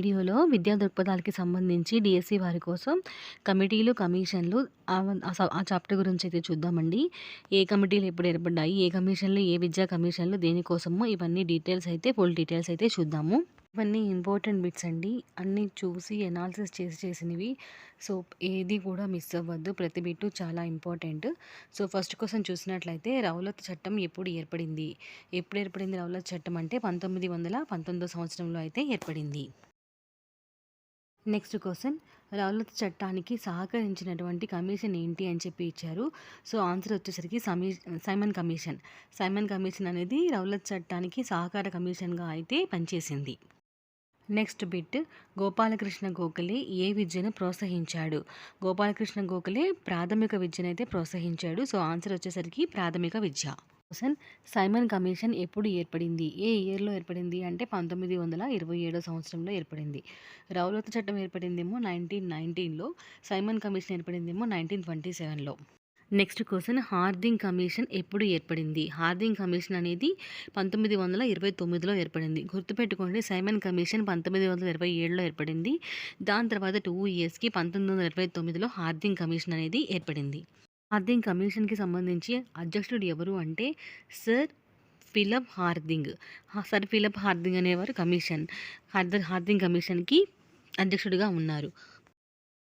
వీడియోలో విద్యా దృక్పథాలకి సంబంధించి డిఎస్సి వారి కోసం కమిటీలు కమిషన్లు ఆ చాప్టర్ గురించి అయితే చూద్దామండి. ఏ కమిటీలు ఎప్పుడు ఏర్పడ్డాయి? ఏ కమిషన్లు? ఏ విద్యా కమిషన్లు? దేనికోసమో ఇవన్నీ డీటెయిల్స్ అయితే ఫుల్ డీటెయిల్స్ అయితే చూద్దాము. ఇవన్నీ ఇంపార్టెంట్ బిట్స్ అండి. అన్నీ చూసి ఎనాలిసిస్ చేసి చేసినవి. సో ఏది కూడా మిస్ అవ్వద్దు. ప్రతి బిట్టు చాలా ఇంపార్టెంట్. సో ఫస్ట్ క్వశ్చన్ చూసినట్లయితే రౌలత్ చట్టం ఎప్పుడు ఏర్పడింది? ఎప్పుడు ఏర్పడింది రౌలత్ చట్టం అంటే పంతొమ్మిది వందల పంతొమ్మిదో సంవత్సరంలో అయితే ఏర్పడింది. నెక్స్ట్ క్వశ్చన్ రౌలత్ చట్టానికి సహకరించినటువంటి కమిషన్ ఏంటి అని చెప్పి ఇచ్చారు. సో ఆన్సర్ వచ్చేసరికి సమీ సైమన్ కమిషన్. సైమన్ కమిషన్ అనేది రౌలత్ చట్టానికి సహకార కమిషన్గా అయితే పనిచేసింది. నెక్స్ట్ బిట్ గోపాలకృష్ణ గోఖలే ఏ విద్యను ప్రోత్సహించాడు? గోపాలకృష్ణ గోఖలే ప్రాథమిక విద్యనైతే ప్రోత్సహించాడు. సో ఆన్సర్ వచ్చేసరికి ప్రాథమిక విద్య. కోసం సైమన్ కమిషన్ ఎప్పుడు ఏర్పడింది? ఏ ఇయర్లో ఏర్పడింది? అంటే పంతొమ్మిది వందల ఇరవై ఏడో సంవత్సరంలో ఏర్పడింది. రౌలత చట్టం ఏర్పడిందేమో నైన్టీన్ నైన్టీన్లో సైమన్ కమిషన్ ఏర్పడిందేమో నైన్టీన్ ట్వంటీ సెవెన్లో. నెక్స్ట్ క్వశ్చన్ హార్దింగ్ కమిషన్ ఎప్పుడు ఏర్పడింది? హార్దింగ్ కమిషన్ అనేది పంతొమ్మిది వందల ఇరవై తొమ్మిదిలో ఏర్పడింది. గుర్తుపెట్టుకోండి సైమన్ కమిషన్ పంతొమ్మిది వందల ఇరవై ఏడులో ఏర్పడింది. దాని తర్వాత టూ ఇయర్స్కి పంతొమ్మిది వందల ఇరవై తొమ్మిదిలో హార్దింగ్ కమిషన్ అనేది ఏర్పడింది. హార్దింగ్ కమిషన్కి సంబంధించి అధ్యక్షుడు ఎవరు అంటే sir Philip Harding. Sir Philip Harding అనేవారు కమిషన్. హార్దర్ హార్దింగ్ కమిషన్కి అధ్యక్షుడిగా ఉన్నారు.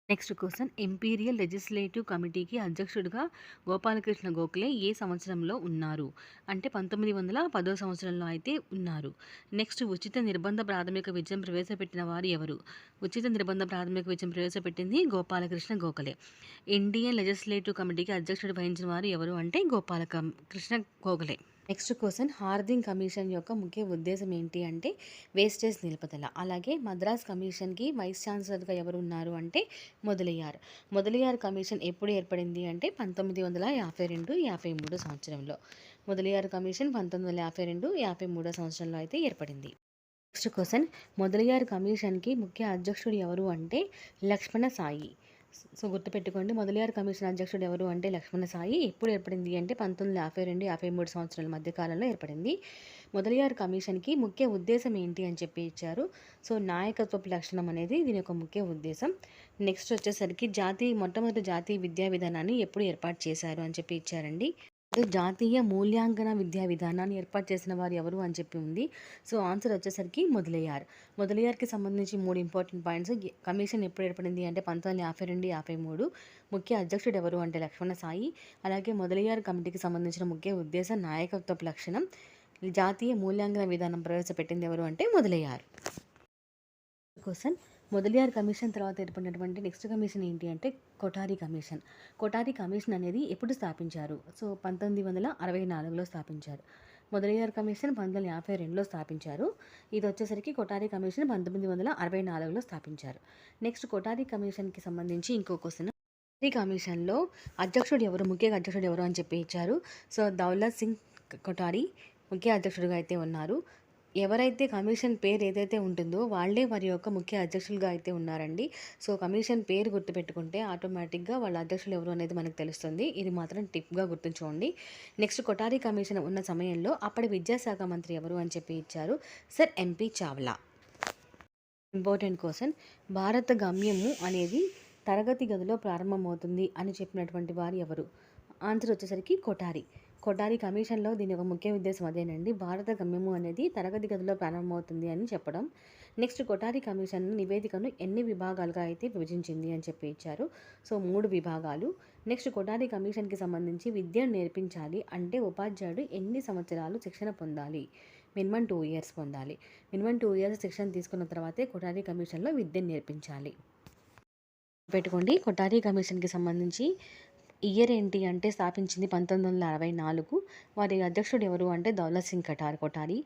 Next question. ఎంపీరియల్ లెజిస్లేటివ్ కమిటీకి అధ్యక్షుడిగా గోపాలకృష్ణ గోఖలే ఏ సంవత్సరంలో ఉన్నారు? అంటే పంతొమ్మిది వందల పదో సంవత్సరంలో అయితే ఉన్నారు. నెక్స్ట్ ఉచిత నిర్బంధ ప్రాథమిక విద్యను ప్రవేశపెట్టిన వారు ఎవరు? ఉచిత నిర్బంధ ప్రాథమిక విద్యను ప్రవేశపెట్టింది గోపాలకృష్ణ గోఖలే. ఇండియన్ లెజిస్లేటివ్ కమిటీకి అధ్యక్షుడు వహించిన వారు ఎవరు? అంటే Gopal Krishna Gokhale. Next question Harding commission యొక్క ముఖ్య ఉద్దేశం ఏంటి అంటే వేస్టేజ్ నిలుపుదల. అలాగే మద్రాస్ కమిషన్కి వైస్ ఛాన్సలర్గా ఎవరు ఉన్నారు అంటే మొదలయ్యారు. మొదలయ్యారు కమిషన్ ఎప్పుడు ఏర్పడింది అంటే పంతొమ్మిది వందల యాభై రెండు యాభై మూడు సంవత్సరంలో. మొదలయ్యారు కమిషన్ పంతొమ్మిది వందల యాభై రెండు యాభై మూడో సంవత్సరంలో అయితే ఏర్పడింది. నెక్స్ట్ క్వశ్చన్ మొదలయ్యారు కమిషన్కి ముఖ్య అధ్యక్షుడు ఎవరు అంటే లక్ష్మణ సాయి. సో గుర్తుపెట్టుకోండి మొదలయారు కమిషన్ అధ్యక్షుడు ఎవరు అంటే లక్ష్మణ సాయి. ఎప్పుడు ఏర్పడింది అంటే పంతొమ్మిది యాభై రెండు యాభై మూడు సంవత్సరాల మధ్య కాలంలో ఏర్పడింది. మొదలయారు కమిషన్కి ముఖ్య ఉద్దేశం ఏంటి అని చెప్పి ఇచ్చారు. సో నాయకత్వపు లక్షణం అనేది దీని యొక్క ముఖ్య ఉద్దేశం. నెక్స్ట్ వచ్చేసరికి జాతీయ మొట్టమొదటి జాతీయ విద్యా విధానాన్ని ఎప్పుడు ఏర్పాటు చేశారు అని చెప్పి ఇచ్చారండి. జాతీయ మూల్యాంకన విద్యా విధానాన్ని ఏర్పాటు చేసిన వారు ఎవరు అని చెప్పి ఉంది. సో ఆన్సర్ వచ్చేసరికి మొదలయ్యారు. మొదలయ్యార్కి సంబంధించి మూడు ఇంపార్టెంట్ పాయింట్స్. కమిషన్ ఎప్పుడు ఏర్పడింది అంటే పంతొమ్మిది యాభై రెండు యాభై మూడు. ముఖ్య అధ్యక్షుడు ఎవరు అంటే లక్ష్మణ సాయి. అలాగే మొదలయ్యారు కమిటీకి సంబంధించిన ముఖ్య ఉద్దేశం నాయకత్వపు లక్షణం. జాతీయ మూల్యాంకన విధానం ప్రవేశపెట్టింది ఎవరు అంటే మొదలయ్యారు. క్వశ్చన్ మొదలియార్ కమిషన్ తర్వాత ఏర్పడినటువంటి నెక్స్ట్ కమిషన్ ఏంటి అంటే కొఠారి కమిషన్. కొఠారి కమిషన్ అనేది ఎప్పుడు స్థాపించారు? సో పంతొమ్మిది వందల అరవై నాలుగులో స్థాపించారు. మొదలయ్యార్ కమిషన్ పంతొమ్మిది వందల యాభై రెండులో స్థాపించారు. ఇది వచ్చేసరికి కొటారి కమిషన్ పంతొమ్మిది వందల అరవై నాలుగులో స్థాపించారు. నెక్స్ట్ కొటారి కమిషన్కి సంబంధించి ఇంకో క్వశ్చన్ కొటారి కమిషన్లో అధ్యక్షుడు ఎవరు? ముఖ్య అధ్యక్షుడు ఎవరు అని చెప్పి ఇచ్చారు. సో దౌలత్ సింగ్ కొఠారి ముఖ్య అధ్యక్షుడిగా అయితే ఉన్నారు. ఎవరైతే కమిషన్ పేరు ఏదైతే ఉంటుందో వాళ్ళే వారి యొక్క ముఖ్య అధ్యక్షులుగా అయితే ఉన్నారండి. సో కమిషన్ పేరు గుర్తుపెట్టుకుంటే ఆటోమేటిక్గా వాళ్ళ అధ్యక్షులు ఎవరు అనేది మనకు తెలుస్తుంది. ఇది మాత్రం టిప్గా గుర్తుంచుకోండి. నెక్స్ట్ కొటారి కమిషన్ ఉన్న సమయంలో అప్పటి విద్యాశాఖ మంత్రి ఎవరు అని చెప్పి ఇచ్చారు. Sir MP Chawla. Important question. భారత గమ్యము అనేది తరగతి గదిలో ప్రారంభమవుతుంది అని చెప్పినటువంటి వారు ఎవరు? ఆన్సర్ వచ్చేసరికి కొటారి. కొటారి కమిషన్లో దీని ఒక ముఖ్య ఉద్దేశం అదేనండి. భారత గమ్యము అనేది తరగతి గదిలో ప్రారంభమవుతుంది అని చెప్పడం. నెక్స్ట్ కొటారి కమిషన్ నివేదికను ఎన్ని విభాగాలుగా అయితే విభజించింది అని చెప్పి ఇచ్చారు. సో మూడు విభాగాలు. నెక్స్ట్ కొటారి కమిషన్కి సంబంధించి విద్యను నేర్పించాలి అంటే ఉపాధ్యాయుడు ఎన్ని సంవత్సరాలు శిక్షణ పొందాలి? మినిమం టూ ఇయర్స్ పొందాలి. మినిమం టూ ఇయర్స్ శిక్షణ తీసుకున్న తర్వాతే కొటారి కమిషన్లో విద్యను నేర్పించాలి. పెట్టుకోండి కొటారి కమిషన్కి సంబంధించి ఇయర్ ఏంటి అంటే స్థాపించింది పంతొమ్మిది వందల అరవై నాలుగు. వారి అధ్యక్షుడు ఎవరు అంటే దౌలత్ సింగ్ కటార్ కొటారి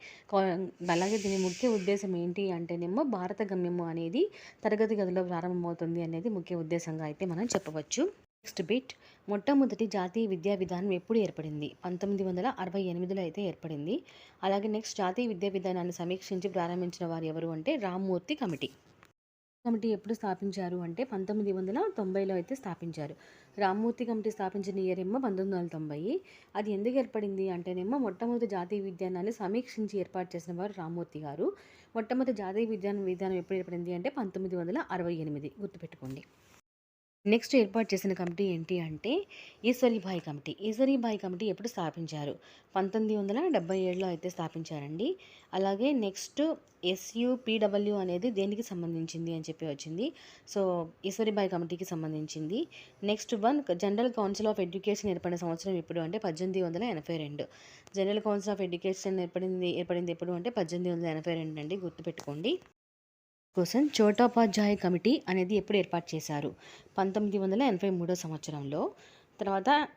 అలాగే దీని ముఖ్య ఉద్దేశం ఏంటి అంటేనేమో భారత గమ్యము అనేది తరగతి గదిలో ప్రారంభమవుతుంది అనేది ముఖ్య ఉద్దేశంగా అయితే మనం చెప్పవచ్చు. Next bit. మొట్టమొదటి జాతీయ విద్యా విధానం ఎప్పుడు ఏర్పడింది? పంతొమ్మిది వందల అరవై ఎనిమిదిలో అయితే ఏర్పడింది. అలాగే నెక్స్ట్ జాతీయ విద్యా విధానాన్ని సమీక్షించి ప్రారంభించిన వారు ఎవరు అంటే రామ్మూర్తి కమిటీ. కమిటీ ఎప్పుడు స్థాపించారు అంటే పంతొమ్మిది వందల తొంభైలో అయితే స్థాపించారు. రామ్మూర్తి కమిటీ స్థాపించిన ఇయర్ ఏమో పంతొమ్మిది వందల తొంభై. అది ఎందుకు ఏర్పడింది అంటేనేమో మొట్టమొదటి జాతీయ విద్యానాన్ని సమీక్షించి ఏర్పాటు చేసిన వారు రామ్మూర్తి గారు. మొట్టమొదటి జాతీయ విజ్ఞాన విధానం ఎప్పుడు ఏర్పడింది అంటే పంతొమ్మిది వందల అరవై ఎనిమిది. గుర్తుపెట్టుకోండి. నెక్స్ట్ ఏర్పాటు చేసిన కమిటీ ఏంటి అంటే ఈశ్వరీభాయ్ కమిటీ. ఈశ్వరీభాయ్ కమిటీ ఎప్పుడు స్థాపించారు? పంతొమ్మిది వందల డెబ్బై ఏడులో అయితే స్థాపించారండి. అలాగే నెక్స్ట్ ఎస్యుపిడబ్ల్యూ అనేది దేనికి సంబంధించింది అని చెప్పి వచ్చింది. సో ఈశ్వరీభాయ్ కమిటీకి సంబంధించింది. Next one general council of education ఏర్పడిన సంవత్సరం ఎప్పుడు అంటే పద్దెనిమిది వందల ఎనభై రెండు. జనరల్ కౌన్సిల్ ఆఫ్ ఎడ్యుకేషన్ ఏర్పడింది ఏర్పడింది ఎప్పుడు అంటే పద్దెనిమిది వందల ఎనభై రెండు అండి గుర్తుపెట్టుకోండి. కోసం చోటోపాధ్యాయ కమిటీ అనేది ఎప్పుడు ఏర్పాటు చేశారు? పంతొమ్మిది వందల ఎనభై మూడో సంవత్సరంలో. తర్వాత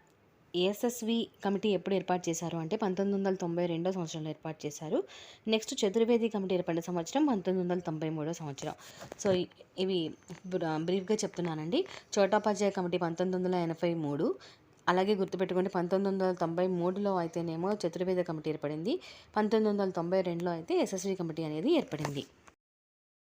ఏఎస్ఎస్వి కమిటీ ఎప్పుడు ఏర్పాటు చేశారు అంటే పంతొమ్మిది వందల తొంభై రెండో సంవత్సరంలో ఏర్పాటు చేశారు. నెక్స్ట్ చతుర్వేది కమిటీ ఏర్పడిన సంవత్సరం పంతొమ్మిది వందల తొంభై మూడో సంవత్సరం. సో ఇవి బ్రీఫ్గా చెప్తున్నానండి. చోటోపాధ్యాయ కమిటీ పంతొమ్మిది వందల ఎనభై మూడు. అలాగే గుర్తుపెట్టుకోండి పంతొమ్మిది వందల తొంభై మూడులో అయితేనేమో చతుర్వేద కమిటీ ఏర్పడింది. పంతొమ్మిది వందల తొంభై రెండులో అయితే ఎస్ఎస్వి కమిటీ అనేది ఏర్పడింది.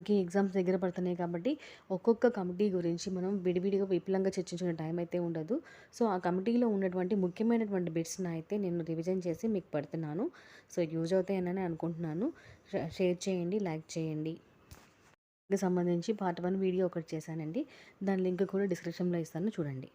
మనకి ఎగ్జామ్స్ దగ్గర పడుతున్నాయి కాబట్టి ఒక్కొక్క కమిటీ గురించి మనం విడివిడిగా విపులంగా చర్చించిన టైం అయితే ఉండదు. సో ఆ కమిటీలో ఉన్నటువంటి ముఖ్యమైనటువంటి బిట్స్ని అయితే నేను రివిజన్ చేసి మీకు పెడుతున్నాను. సో యూజ్ అవుతాయని అనుకుంటున్నాను. షేర్ చేయండి లైక్ చేయండి. సంబంధించి పార్ట్ వన్ వీడియో ఒకటి చేశానండి. దాని లింక్ కూడా డిస్క్రిప్షన్లో ఇస్తాను. చూడండి.